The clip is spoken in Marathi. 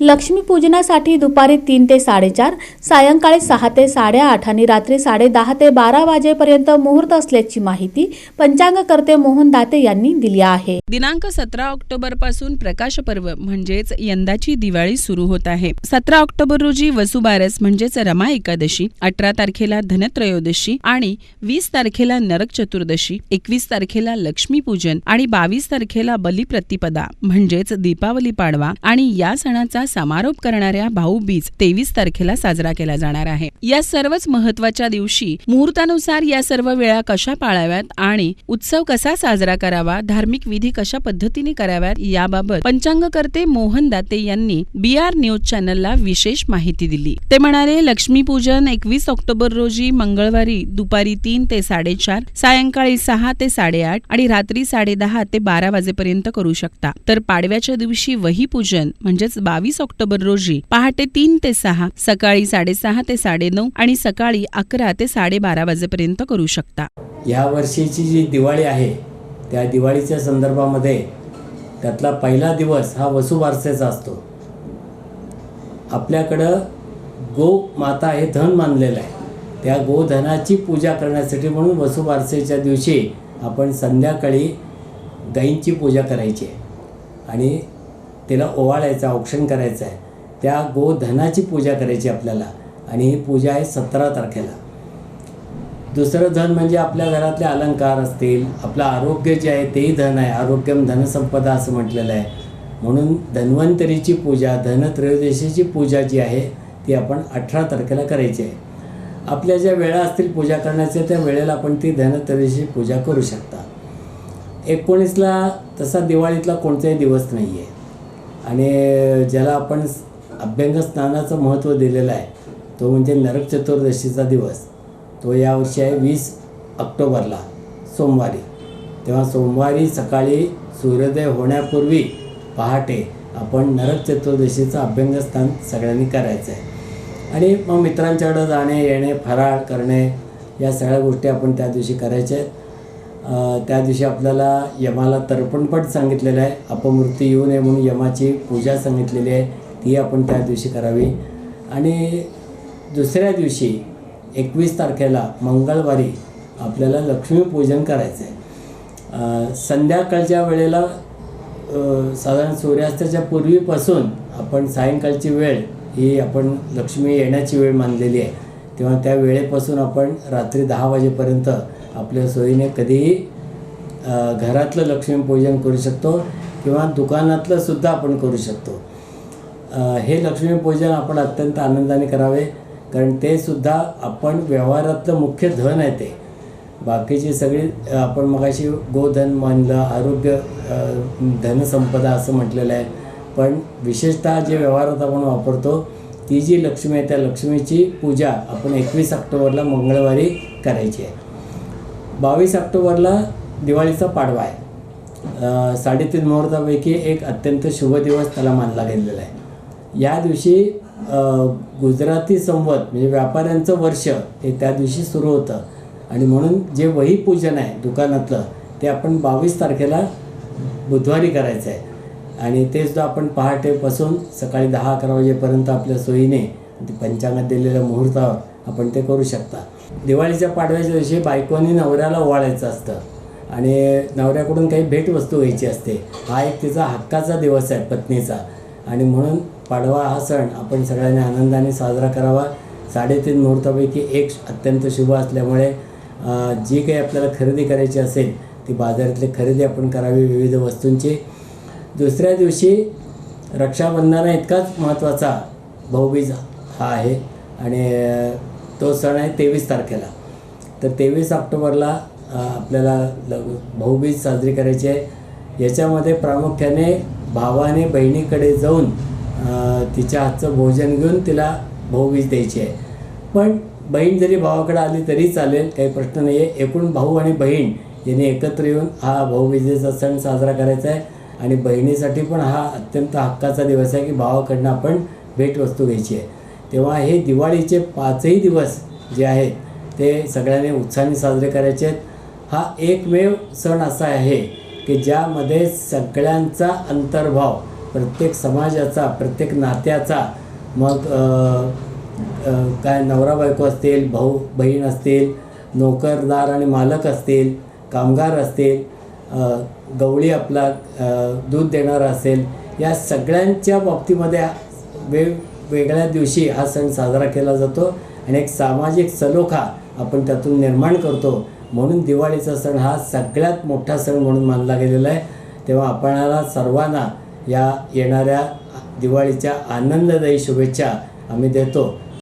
लक्ष्मीपूजनासाठी दुपारी तीन ते साडेचार सायंकाळी सहा ते साडेआठ आणि रात्री साडेदहा ते बारा वाजेपर्यंत मुहूर्त असल्याची माहिती पंचांगकर्ते मोहन दाते यांनी दिली आहे. दिनांक सतरा ऑक्टोबरपासून प्रकाश पर्व म्हणजेच यंदाची दिवाळी सुरू होत आहे. सतरा ऑक्टोबर रोजी वसुबारस म्हणजेच रमा एकादशी अठरा तारखेला धनत्रयोदशी आणि वीस तारखेला नरक चतुर्दशी एकवीस तारखेला लक्ष्मीपूजन आणि बावीस तारखेला बलिप्रतिपदा म्हणजेच दीपावली पाडवा आणि या सणाचा समारोप करणाऱ्या भाऊबीज तेवीस तारखेला साजरा केला जाणार आहे. या सर्वच महत्त्वाच्या दिवशी मुहूर्तानुसार या सर्व वेळा कशा पाळाव्यात आणि उत्सव कसा साजरा करावा धार्मिक विधी कशा पद्धतीने कराव्यात याबाबत पंचांगकर्ते मोहन दाते यांनी बी आर न्यूज चॅनलला विशेष माहिती दिली. ते म्हणाले लक्ष्मीपूजन एकवीस ऑक्टोबर रोजी मंगळवारी दुपारी तीन ते साडेचार सायंकाळी सहा ते साडेआठ आणि रात्री साडे दहा ते बारा वाजेपर्यंत करू शकता. तर पाडव्याच्या दिवशी वही पूजन म्हणजेच बावीस ऑक्टोबर रोजी पहाटे तीन ते सहा सकाळी साडेसहा ते साडेनऊ आणि सकाळी अकरा ते साडेबारा वाजेपर्यंत करू शकता. या वर्षीची जी दिवाळी आहे त्या दिवाळीच्या संदर्भामध्ये त्यातला पहिला दिवस हा वसुबारसेचा असतो. आपल्याकडं गो माता हे धन मानलेलं आहे. त्या गोधनाची पूजा करण्यासाठी म्हणून वसुबारसेच्या दिवशी आपण संध्याकाळी गाईंची पूजा करायची आहे. आणि तिला ओवाळायचं औक्षण करायचं आहे त्या गोधनाची पूजा करायची आपल्याला. आणि ही पूजा आहे सतरा तारखेला. दुसरं धन म्हणजे आपल्या घरातले अलंकार असतील आपलं आरोग्य जे आहे तेही धन आहे. आरोग्यम धनसंपदा असं म्हटलेलं आहे. म्हणून धन्वंतरीची पूजा धनत्रयोदशीची पूजा जी आहे ती आपण अठरा तारखेला करायची आहे. आपल्या ज्या वेळा असतील पूजा करण्याच्या त्या वेळेला आपण ती धनत्रयोदशी पूजा करू शकता. एकोणीसला तसा दिवाळीतला कोणताही दिवस नाही आहे आणि ज्याला आपण अभ्यंग स्नानाचं महत्त्व दिलेलं आहे तो म्हणजे नरक चतुर्दशीचा दिवस. तो यावर्षी आहे वीस ऑक्टोबरला सोमवारी. तेव्हा सोमवारी सकाळी सूर्योदय होण्यापूर्वी पहाटे आपण नरक चतुर्दशीचं अभ्यंगस्नान सगळ्यांनी करायचं आहे. आणि मग मित्रांच्याकडं जाणे येणे फराळ करणे या सगळ्या गोष्टी आपण त्या दिवशी करायच्या आहेत. त्या दिवशी आपल्याला यमाला तर्पणपट सांगितलेलं आहे. अपमृत्यू येऊ नये म्हणून यमाची पूजा सांगितलेली आहे. ती आपण त्या दिवशी करावी. आणि दुसऱ्या दिवशी एकवीस तारखेला मंगळवारी आपल्याला लक्ष्मीपूजन करायचं आहे. संध्याकाळच्या वेळेला साधारण सूर्यास्ताच्या पूर्वीपासून आपण सायंकाळची वेळ ही आपण लक्ष्मी येण्याची वेळ मानलेली आहे. तेव्हा त्या वेळेपासून आपण रात्री दहा वाजेपर्यंत आपल्या सोयीने कधीही घरातलं लक्ष्मीपूजन करू शकतो किंवा दुकानातलं सुद्धा आपण करू शकतो. हे लक्ष्मीपूजन आपण अत्यंत आनंदाने करावे कारण ते सुद्धा आपण व्यवहारातलं मुख्य धन आहे ते. बाकीची सगळी आपण मगाशी गोधन मानलं आरोग्य धनसंपदा असं म्हटलेलं आहे. पण विशेषतः जे व्यवहारात आपण वापरतो ती जी लक्ष्मी आहे त्या लक्ष्मीची पूजा आपण एकवीस ऑक्टोबरला मंगळवारी करायची आहे. बावीस ऑक्टोबरला दिवाळीचा पाडवा आहे. साडेतीन मुहूर्तापैकी एक अत्यंत शुभ दिवस त्याला मानला गेलेला आहे. या दिवशी गुजराती संवत म्हणजे व्यापाऱ्यांचं वर्ष हे त्या दिवशी सुरू होतं. आणि म्हणून जे वही पूजन आहे दुकानातलं ते आपण बावीस तारखेला बुधवारी करायचं आहे. आणि ते सुद्धा आपण पहाटेपासून सकाळी दहा अकरा वाजेपर्यंत आपल्या सोयीने ते पंचांगात दिलेल्या मुहूर्तावर आपण ते करू शकता. दिवाळीच्या पाडव्याच्या दिवशी बायकोनी नवऱ्याला ओवाळायचं असतं. आणि नवऱ्याकडून काही भेटवस्तू घ्यायची असते. हा एक तिचा हक्काचा दिवस आहे पत्नीचा. आणि म्हणून पाडवा हा सण आपण सगळ्यांनी आनंदाने साजरा करावा. साडेतीन मुहूर्तापैकी एक अत्यंत शुभ असल्यामुळे जी काही आपल्याला खरेदी करायची असेल ती बाजारातली खरेदी आपण करावी विविध वस्तूंची. दुसऱ्या दिवशी रक्षाबंधना इतकाच महत्त्वाचा भाऊबीज हा आहे आणि तो सण आहे तेवीस तारखेला. तर तेवीस ऑक्टोबरला आपल्याला लग भाऊबीज साजरी करायची. आहे याच्यामध्ये प्रामुख्याने भावाने बहिणीकडे जाऊन तिच्या हातचं भोजन घेऊन तिला भाऊबीज द्यायची आहे. पण बहीण जरी भावाकडे आली तरी चालेल काही प्रश्न नाही आहे एकूण भाऊ आणि बहीण यांनी एकत्र येऊन हा भाऊबीजेचा सण साजरा करायचा आहे. आणि बहिणीसाठी पण हा अत्यंत हक्काचा दिवस आहे की भावाकडनं आपण भेटवस्तू घ्यायची आहे. तेव्हा हे दिवाळीचे पाचही दिवस जे आहेत ते सगळ्यांनी उत्साहाने साजरे करायचे आहेत. हा एकमेव सण असा आहे की ज्यामध्ये सगळ्यांचा अंतर्भाव प्रत्येक समाजाचा प्रत्येक नात्याचा मग काय नवरा बायको असतील भाऊ बहीण असतील नोकरदार आणि मालक असतील कामगार असतील गवळी आपला दूध देणारा असेल या सगळ्यांच्या बाबतीमध्ये वेगवेगळ्या दिवशी हा सण साजरा केला जातो आणि एक सामाजिक सलोखा आपण त्यातून निर्माण करतो. म्हणून दिवाळीचा सण हा सगळ्यात मोठा सण म्हणून मानला गेलेला आहे. तेव्हा आपणाला सर्वांना या येणाऱ्या दिवाळीच्या आनंददायी शुभेच्छा आम्ही देतो.